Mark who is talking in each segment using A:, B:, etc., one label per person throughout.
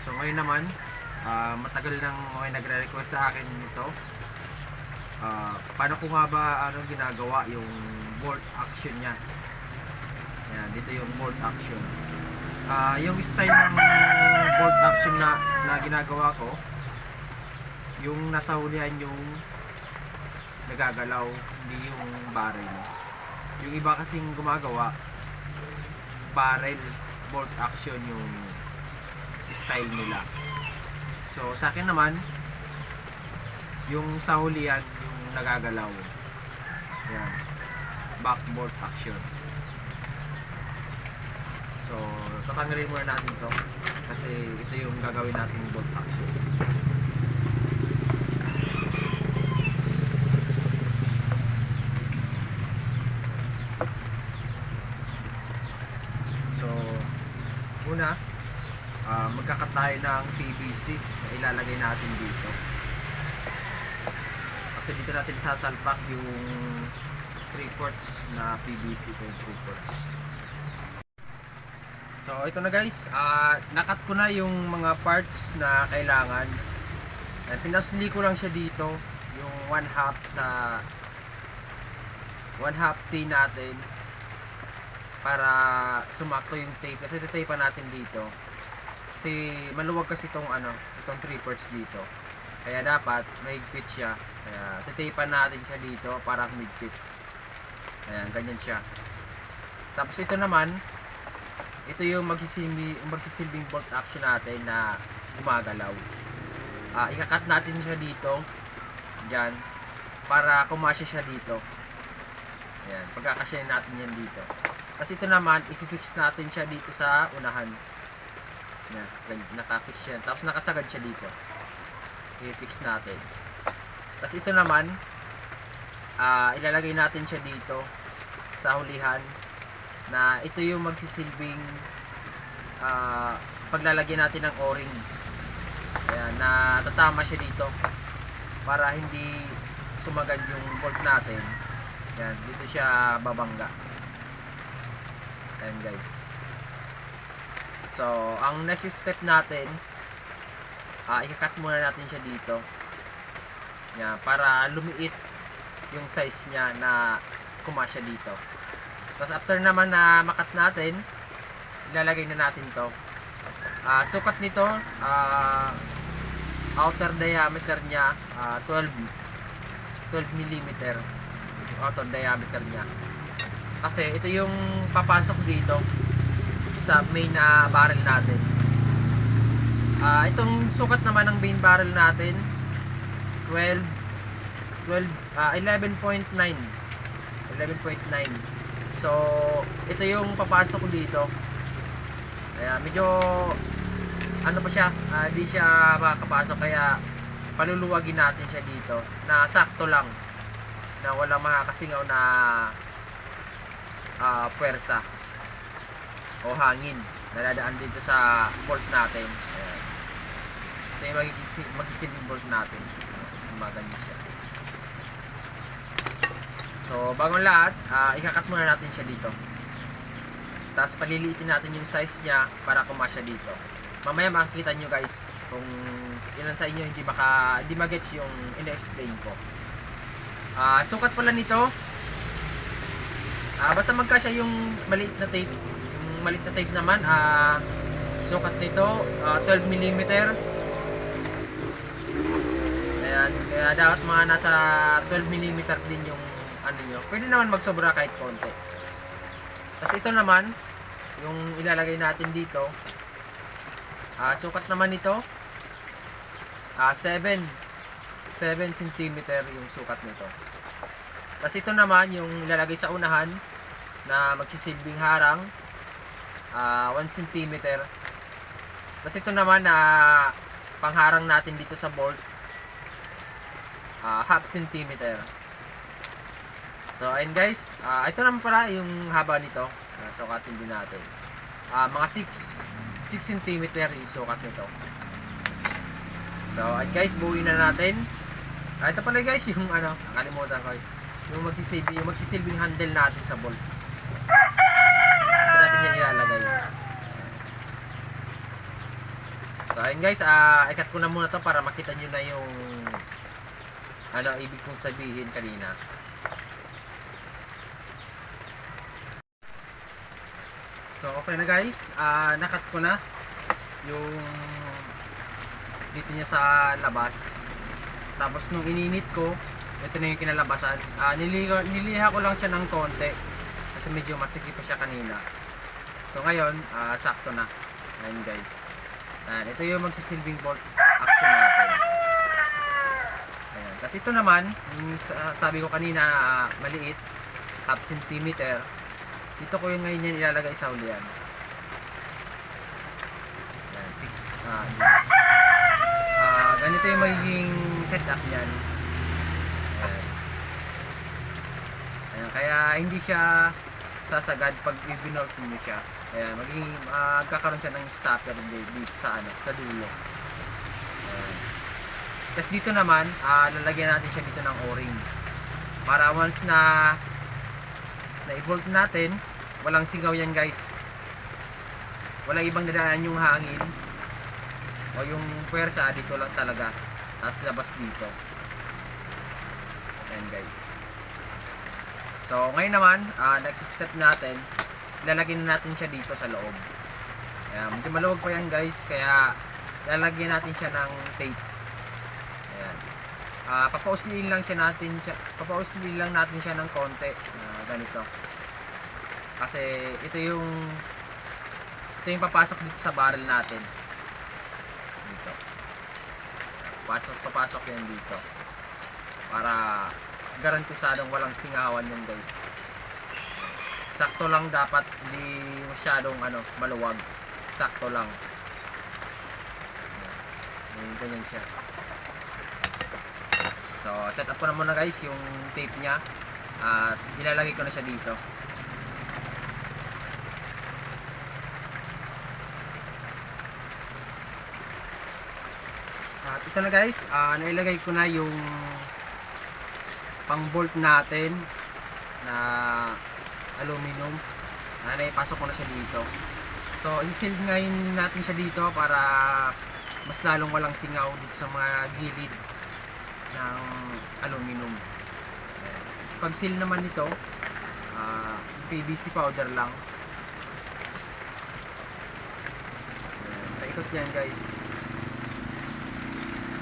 A: So ngayon naman, ah, matagal nang may nagre-request sa akin nito. Ah, paano ko nga ba ano ginagawa yung bolt action niya? Ayan, dito yung bolt action. Ah, yung style ng bolt action na, na ginagawa ko, yung nasa hulihan yung nagagalaw, hindi yung barrel. Yung iba kasing gumagawa, barrel bolt action yung style nila. So, sa akin naman, yung sa hulihan, yung nagagalaw. Yan. Back bolt action. So, tatanggalin muna natin to kasi ito yung gagawin natin bolt action. So, una, ah, magkakat tayo ng PVC na ilalagay natin dito. Kasi dito natin sasalpak yung 3 quarts na PVC ito yung 3 quarts. So, ito na guys, ah nakat ko na yung mga parts na kailangan. Eh, pinasuli ko lang siya dito, yung 1 half sa 1 half T natin para sumakto yung tape kasi tape pa natin dito kasi maluwag kasi itong ano itong 3 parts dito. Kaya dapat mahigpit siya. Kaya titapan natin siya dito para humigpit. Ayan ganyan siya. Tapos ito naman ito yung magsisilbi, magsisilbing bolt action natin na gumagalaw. Ah ikakat natin siya dito. Dyan para kumasya siya dito. Ayan pagkakasya natin yan dito. Kasi ito naman, i-fix natin siya dito sa unahan. Gan- nakafix siya. Tapos nakasagad siya dito. I-fix natin. Tapos ito naman, ah ilalagay natin siya dito sa hulihan na ito yung magsisilbing ah paglalagyan natin ng o-ring. Ayan, na tatama siya dito para hindi sumagad yung bolt natin. Yan, dito siya babangga. Ayan guys. So, ang next step natin, ah i-cut muna natin siya dito. Yan, para lumiit yung size niya na kumasya dito. Tapos after naman na makat natin, ilalagay na natin to. Ah, sukat nito, ah outer diameter niya, ah 12 12 mm outer diameter niya. Kasi ito yung papasok dito sa main na barrel natin. Ah, itong sukat naman ng main barrel natin 12 12 ah 11.9 11.9 So, ito yung papasok dito. Kaya medyo ano pa siya, ah, di siya makakapasok kaya paluluwagin natin siya dito na sakto lang na walang makakasingaw na ah puwersa o hangin na dadaan dito sa bolt natin. Ayan. Ito yung magisilbing bolt natin. Gumaganyan siya. So, bagong lahat, ah, ikakat muna natin siya dito. Tapos paliliitin natin yung size niya para kumasya dito. Mamaya makikita nyo guys kung ilan sa inyo hindi maka hindi magets yung ina-explain ko. Ah, sukat pala nito. Ah, basta magkasya yung maliit na tape. Yung maliit na tape naman, ah sukat nito ah, 12 mm. Ayan, kaya dapat mga nasa 12 mm din yung ano nyo. Pwede naman magsobra kahit konti. Tapos ito naman, yung ilalagay natin dito, ah sukat naman nito, ah 7 7 cm yung sukat nito. Tapos ito naman yung ilalagay sa unahan na magsisilbing harang ah 1 cm. Tapos ito naman na pangharang natin dito sa bolt ah half centimeter. So ayun guys, ah ito naman pala yung haba nito. Uh, sukatin din natin. Ah mga 6 6 cm yung sukat nito. So ayun guys, buuin na natin. Ah, ito pala guys yung ano, nakalimutan ko. Yung magsisilbi, yung magsisilbing handle natin sa bolt. Ito natin yung ilalagay. So ayun guys, ah ikat ko na muna to para makita nyo na yung ano ibig kong sabihin kanina. So okay na guys, ah nakat ko na yung dito niya sa labas. Tapos nung ininit ko, ito na yung kinalabasan. Ah niliha, niliha ko lang siya ng konti kasi medyo masikip pa siya kanina. So ngayon, ah sakto na. Ayun guys. Ayan, ito yung magsisilbing bolt action natin. Ayan. Tapos ito naman, yung sa- sabi ko kanina, ah, maliit, half centimeter. Dito ko yung ngayon yan ilalagay sa ulian. Ayan, fix. Ah, dito. Ah, ganito yung magiging setup niyan. Ayan. Ayan, kaya hindi siya sasagad pag i-binolt mo siya. Ayan, magiging magkakaroon siya ng stopper di- dito sa ano, sa dulo. Ayan. Tapos dito naman, ah, lalagyan natin siya dito ng o-ring. Para once na na-bolt natin, walang singaw yan guys. Walang ibang dadaan yung hangin o yung puwersa dito lang talaga. Tapos labas dito. Ayan guys. So, ngayon naman, ah, next step natin, lalagyan na natin siya dito sa loob. Ayan, medyo maluwag pa yan guys, kaya lalagyan natin siya ng tape. Ayan. Ah, papausliin lang siya natin siya, papausliin lang natin siya ng konti na ganito. Kasi ito yung ito yung papasok dito sa barrel natin. Dito. Pasok, papasok yan dito. Para garantisadong walang singawan yan guys sakto lang dapat hindi masyadong ano maluwag. Sakto lang. Ayan, ganyan siya. So set up ko na muna guys yung tape nya at ilalagay ko na siya dito. At ito na guys. Ah, nailagay ko na yung pang bolt natin na aluminum. Na naipasok ko na siya dito. So i-seal ngayon natin siya dito para mas lalong walang singaw dito sa mga gilid ng aluminum. Pag seal naman nito ah, PVC powder lang. Paikot yan guys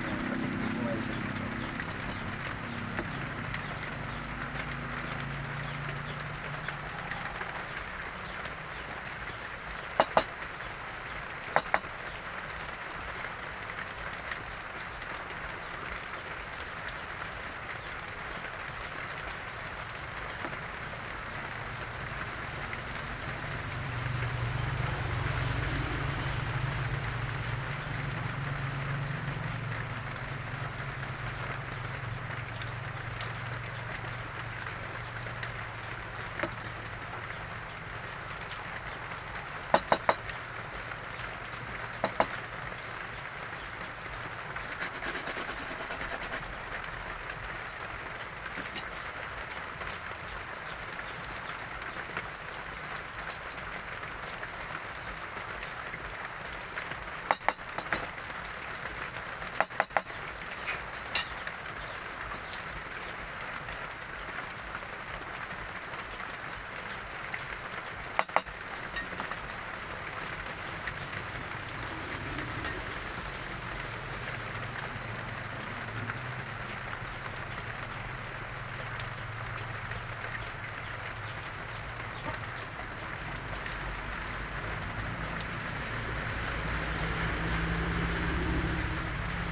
A: Ayan. kasi dito ko ngayon siya dito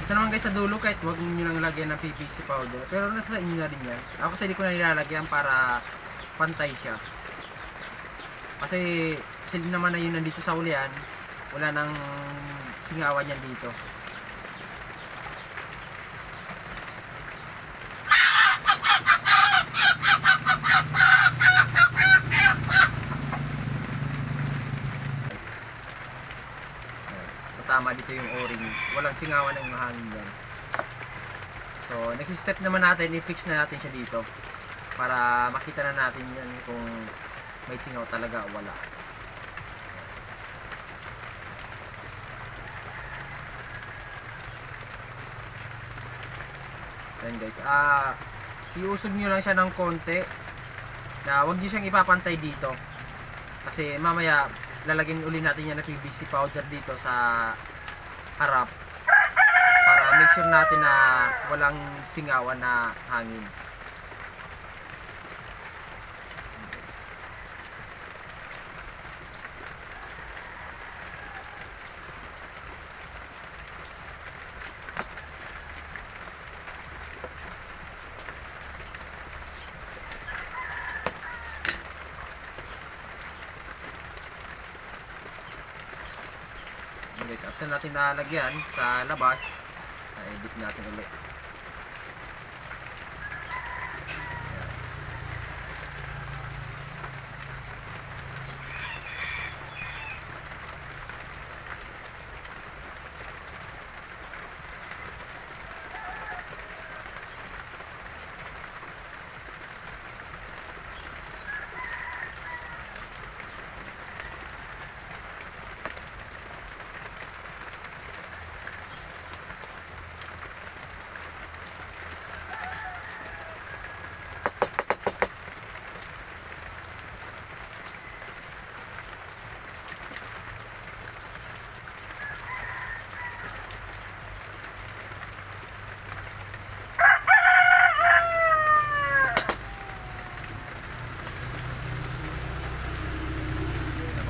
A: Ito naman guys sa dulo kahit huwag niyo nang lagyan ng PVC powder. Pero nasa inyo na rin yan. Ako kasi di ko na nilalagyan para pantay siya. Kasi silbi naman na yun nandito sa ulian. Wala nang singawan yan dito. tama dito yung o-ring. Walang singawan ng hangin dyan. So, next step naman natin, i-fix na natin siya dito. Para makita na natin yan kung may singaw talaga o wala. Yan guys. Ah, uh, iusog niyo lang siya ng konti. Na wag niyo siyang ipapantay dito. Kasi mamaya lalagyan uli natin yan ng PVC powder dito sa harap. Para make sure natin na walang singawan na hangin. After natin nalagyan sa labas, na-edit natin ulit. Ayan.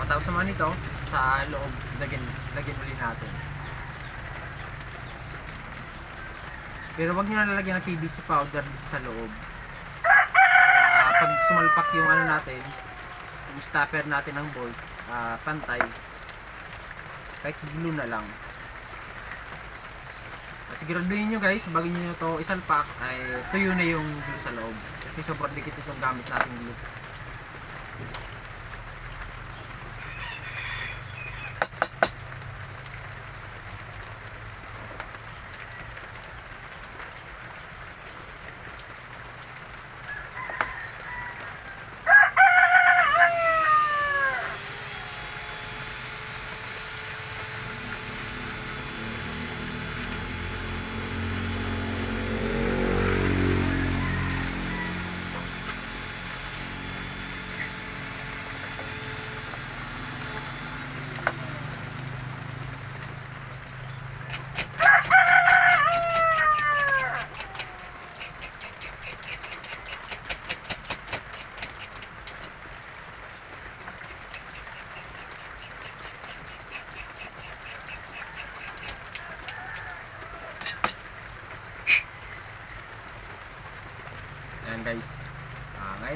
A: Matapos naman nito, sa loob, lagyan, lagyan uli natin. Pero wag nyo na lalagyan ng PVC powder dito sa loob. Para pag sumalpak yung ano natin, yung stopper natin ng bolt, ah, pantay, kahit glue na lang. Siguraduhin nyo guys, bago nyo to isalpak, ay tuyo na yung glue sa loob. Kasi sobrang dikit itong gamit nating glue. Ayan guys.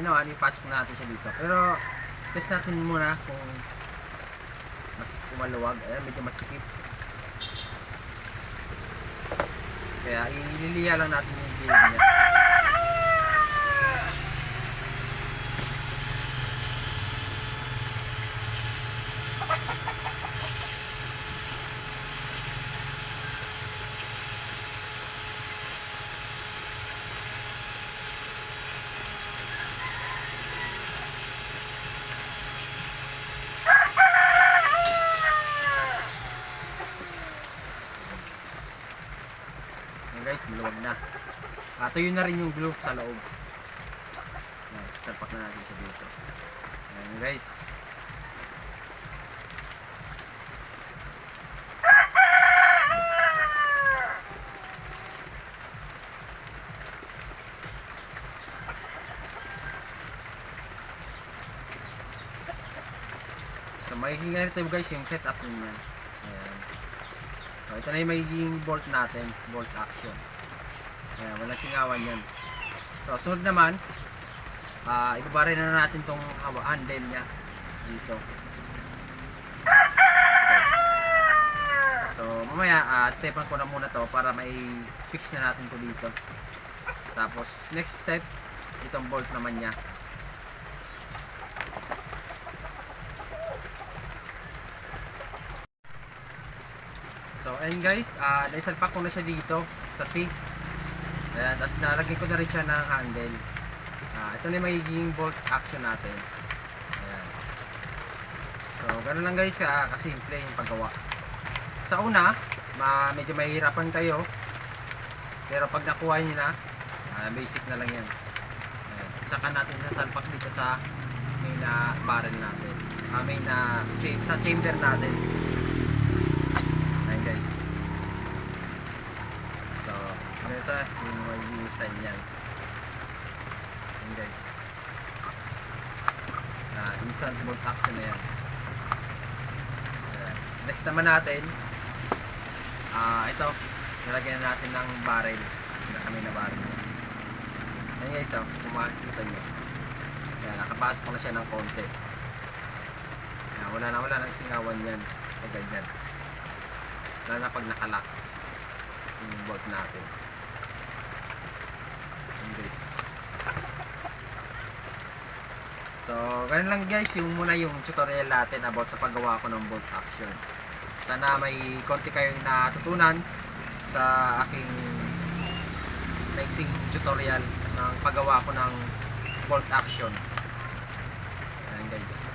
A: Ah, ngayon naman, ipasok natin siya dito. Pero, test natin muna kung mas kumaluwag. Ayan, medyo masikip. Kaya, ililiya lang natin yung gilid niya. Guys, maluwag na. Ah, tuyo na rin yung glue sa loob. Ayan, salpak na natin siya dito. Ayan guys. So magiging ganito guys yung setup niya. So ito na yung magiging bolt natin, bolt action. Ayan, walang singawan yan. So sunod naman, ah ibabarin na natin tong handle niya dito. So mamaya, ah stepan ko na muna to para may fix na natin to dito. Tapos next step, itong bolt naman niya. So, ayun guys, ah naisalpak ko na siya dito sa T. Ayan, tapos nalagay ko na rin siya ng handle. Ah, ito na yung magiging bolt action natin. Ayan. So, ganun lang guys, ah, kasimple yung paggawa. Sa una, ma medyo mahihirapan kayo. Pero pag nakuha niyo na, Ah, basic na lang yan. Ayan. Saka natin sasalpak dito sa main na barrel natin. Ah, main na cha- sa chamber natin. Ayan guys. So, ganito style niyan. Ayan guys. Na instant bolt action na yan. Ayan. Next naman natin, ah ito, nilagyan na natin ng barrel. Na kami na barrel. Ayan guys, oh, kung makikita nyo. Ayan, nakapasok na siya ng konti. Ayan, wala na wala nang singawan yan. O ganyan. Lalo na pag nakalock yung bolt natin. Guys. So, ganun lang guys, yung muna yung tutorial natin about sa paggawa ko ng bolt action. Sana may konti kayong natutunan sa aking mixing tutorial ng paggawa ko ng bolt action. Ayan guys.